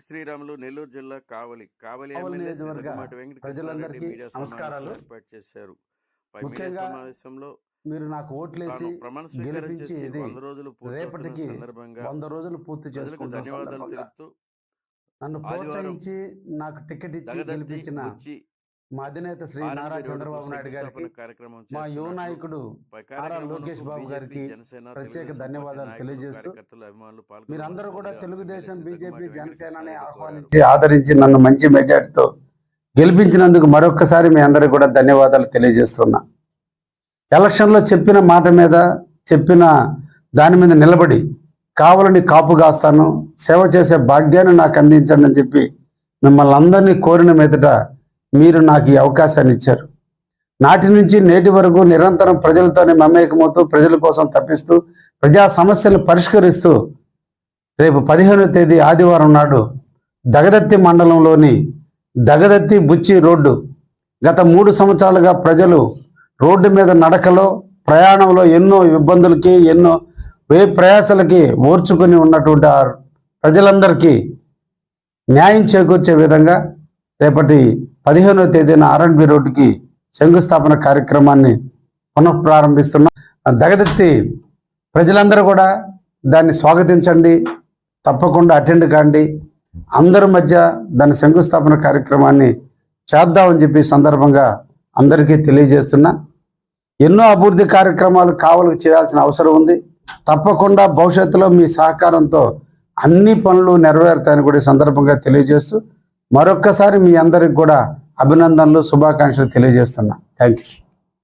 శ్రీరాములు నెల్లూరు జిల్లా కావలి కావలి ప్రజలందరికీ నమస్కారాలు. ఏర్పాటు చేశారు సమావేశంలో మీరు నాకు ఓట్లేసి గెలిపించి వంద రోజులు రేపటికి సందర్భంగా వంద రోజులు పూర్తి తెలుపుతూ నన్ను ప్రోత్సహించి నాకు టికెట్ ఇచ్చి గెలిపించిన మా అధినేత శ్రీ నారా చంద్రబాబు నాయుడు గారికి మా యువ నాయకుడు కార్యక్రమంలో లోకేష్ బాబు గారికి ప్రత్యేక ధన్యవాదాలు తెలియజేస్తూ మీరందరూ కూడా తెలుగుదేశం బీజేపీ జనసేనని. ఆహ్వానించి ఆదరించి నన్ను మంచి మెజార్టీతో గెలిపించినందుకు మరొక్కసారి మీ అందరికి కూడా ధన్యవాదాలు తెలియజేస్తున్నా ఎలక్షన్లో చెప్పిన మాట మీద చెప్పిన దాని మీద నిలబడి కావాలని కాపు కాస్తాను సేవ చేసే భాగ్యాన్ని నాకు అందించండి అని చెప్పి మిమ్మల్ని అందరినీ కోరిన మీదట మీరు నాకు ఈ అవకాశాన్ని ఇచ్చారు. నాటి నుంచి నేటి వరకు నిరంతరం ప్రజలతోనే మమేకమవుతూ ప్రజల కోసం తప్పిస్తూ ప్రజా సమస్యలను పరిష్కరిస్తూ రేపు పదిహేనో తేదీ ఆదివారం నాడు దగదత్తి మండలంలోని దగదత్తి బుచ్చి రోడ్డు గత మూడు సంవత్సరాలుగా ప్రజలు రోడ్డు మీద నడకలో ప్రయాణంలో ఎన్నో ఇబ్బందులకి ఎన్నో వే ప్రయాసలకి ఓర్చుకొని ఉన్నటువంటి ప్రజలందరికీ న్యాయం చేకూర్చే విధంగా రేపటి పదిహేనవ తేదీన ఆర్ఎండ్బి రోడ్డుకి శంకుస్థాపన కార్యక్రమాన్ని పునఃప్రారంభిస్తున్నాం. దగదెత్తి ప్రజలందరూ కూడా దాన్ని స్వాగతించండి తప్పకుండా అటెండ్ కాండి. అందరి మధ్య దాని శంకుస్థాపన కార్యక్రమాన్ని చేద్దామని చెప్పి సందర్భంగా అందరికీ తెలియజేస్తున్నా. ఎన్నో అభివృద్ధి కార్యక్రమాలు కావలకు చేయాల్సిన అవసరం ఉంది. తప్పకుండా భవిష్యత్తులో మీ సహకారంతో అన్ని పనులు నెరవేరుతాయని కూడా సందర్భంగా తెలియజేస్తూ మరొక్కసారి మీ అందరికి కూడా అభినందనలు శుభాకాంక్షలు తెలియజేస్తున్నా. Thank you